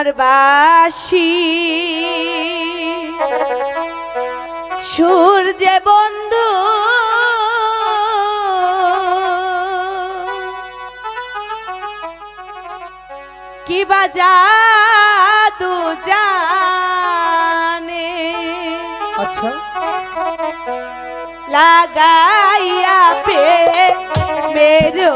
তোমার বাসি সূর্য বন্ধু। কি বাজা দু জানে? আচ্ছা। লাগাইয়া পে মেরো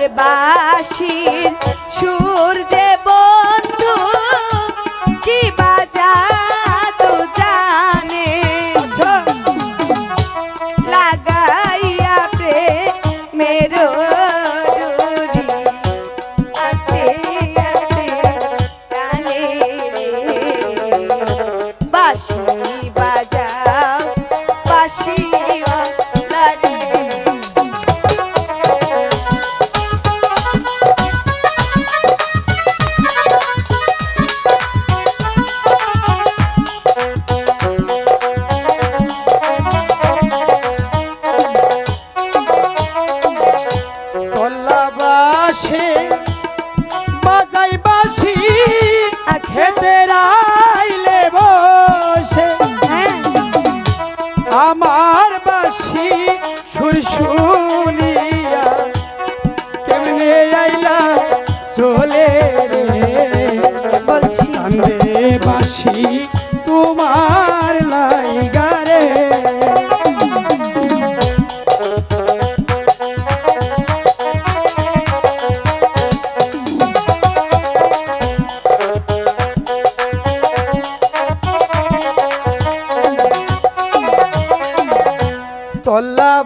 তোমার বাসির সুর যে বন্ধু কি বাজা তো জানে? আচ্ছা। লাগাইয়া প্রে সুর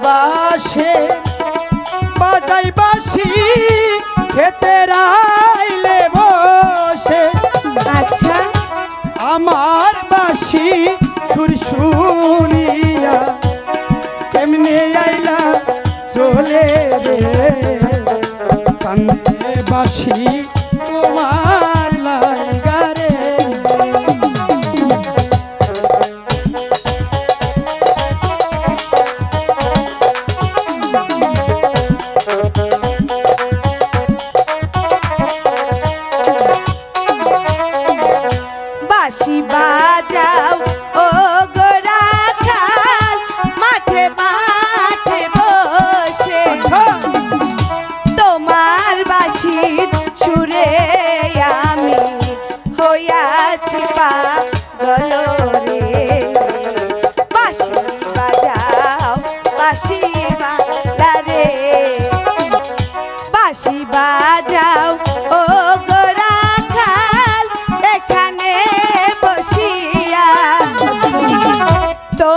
বাসে বাজাই বাসি খেতে রাইলে বসে। আচ্ছা। আমার বাসি সুর শুনিয়া কেমনে আইলা চলে রে। কান্দে বাসি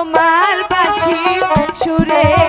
তোমার বাসি সুরে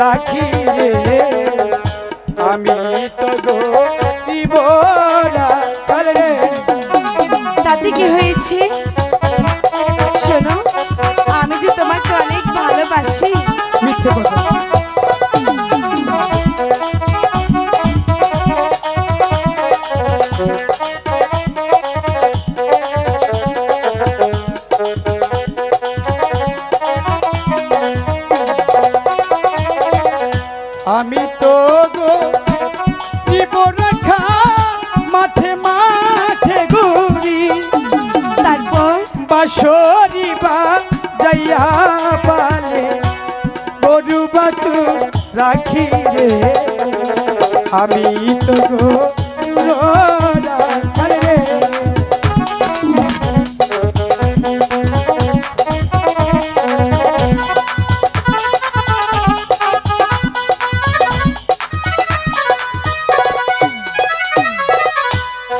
রাখি রে আমি তো গো দিব রাখাল রে তাতে কি হয়েছে? শরীবা যাইয়া পালে গরু বাছু রাখি রে আমি তো গো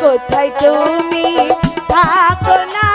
কোথায় তুমি থাকো না?